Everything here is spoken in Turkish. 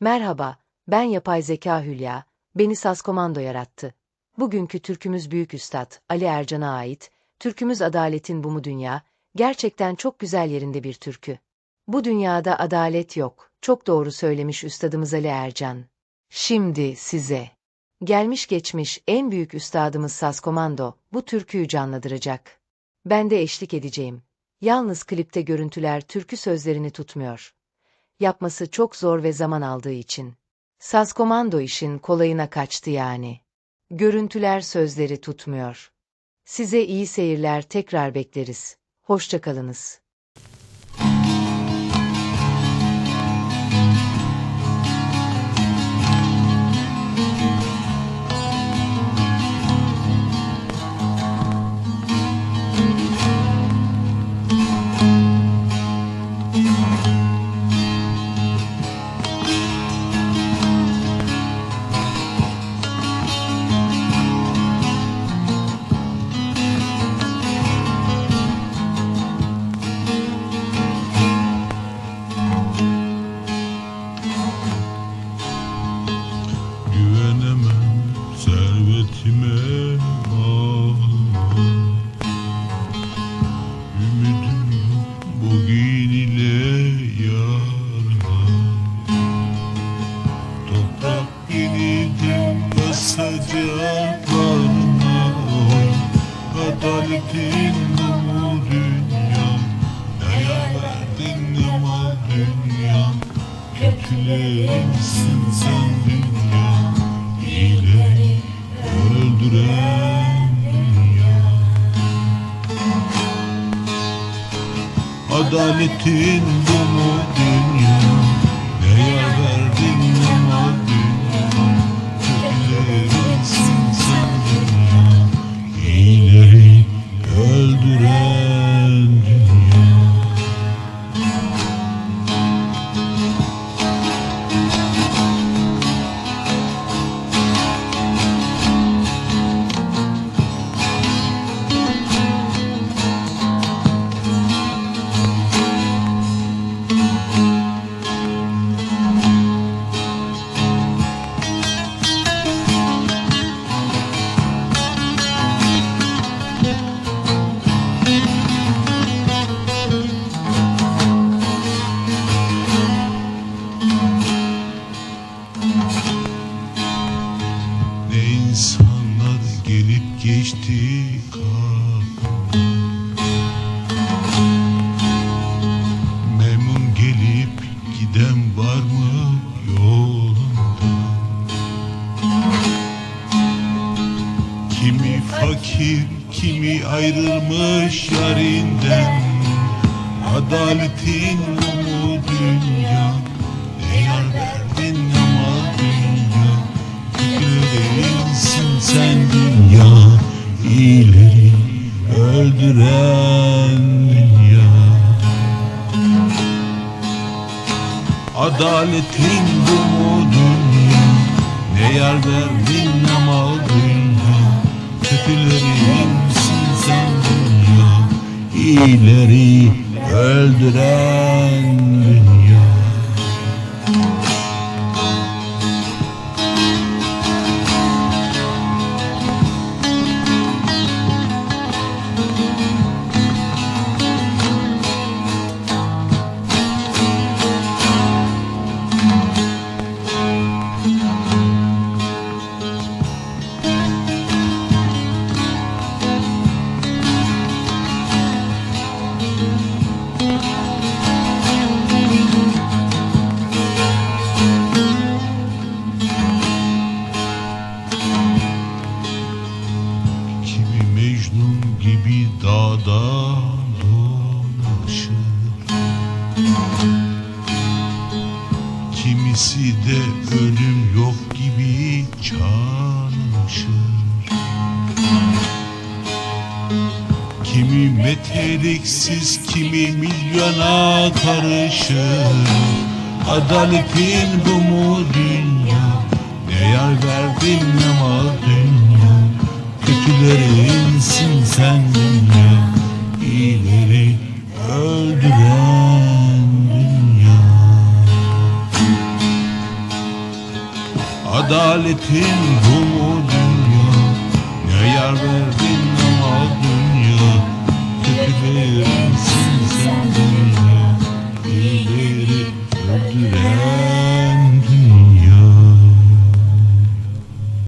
Merhaba, ben yapay zeka Hülya, beni SAS Komando yarattı. Bugünkü türkümüz Büyük Üstad Ali Ercan'a ait, türkümüz Adaletin Bu Mu Dünya, gerçekten çok güzel yerinde bir türkü. Bu dünyada adalet yok, çok doğru söylemiş Üstadımız Ali Ercan. Şimdi size, gelmiş geçmiş en büyük üstadımız SAS Komando, bu türküyü canlandıracak. Ben de eşlik edeceğim. Yalnız klipte görüntüler türkü sözlerini tutmuyor yapması çok zor ve zaman aldığı için. Saz komando işin kolayına kaçtı yani. Görüntüler sözleri tutmuyor. Size iyi seyirler tekrar bekleriz. Hoşçakalınız. Adaletin bu dünya Neye verdin mal dünya. Kötüleyimsin sen dünya dünya Adaletin bu mu geçti kapımdan Memnun gelip giden var mı yolunda? Kimi fakir, kimi ayrılmış yarinden. Adaletin bu dünya. Yar verdin mal dünya. Kötülerinsin sen dünya İyileri öldüren dünya. Adaletin bu dünya Ne yar verdin mal dünya? Kötülerinsin sen dünya İyileri öldüren gibi dağda dolaşır. Kimisi de ölüm yok gibi çalışır Kimi meteliksiz, kimi milyona karışır. Adaletin bu mu dünya? Ne yar verdin mal dünya? Kötülerinsin Adaletin bu mu dünya Ne yar verdin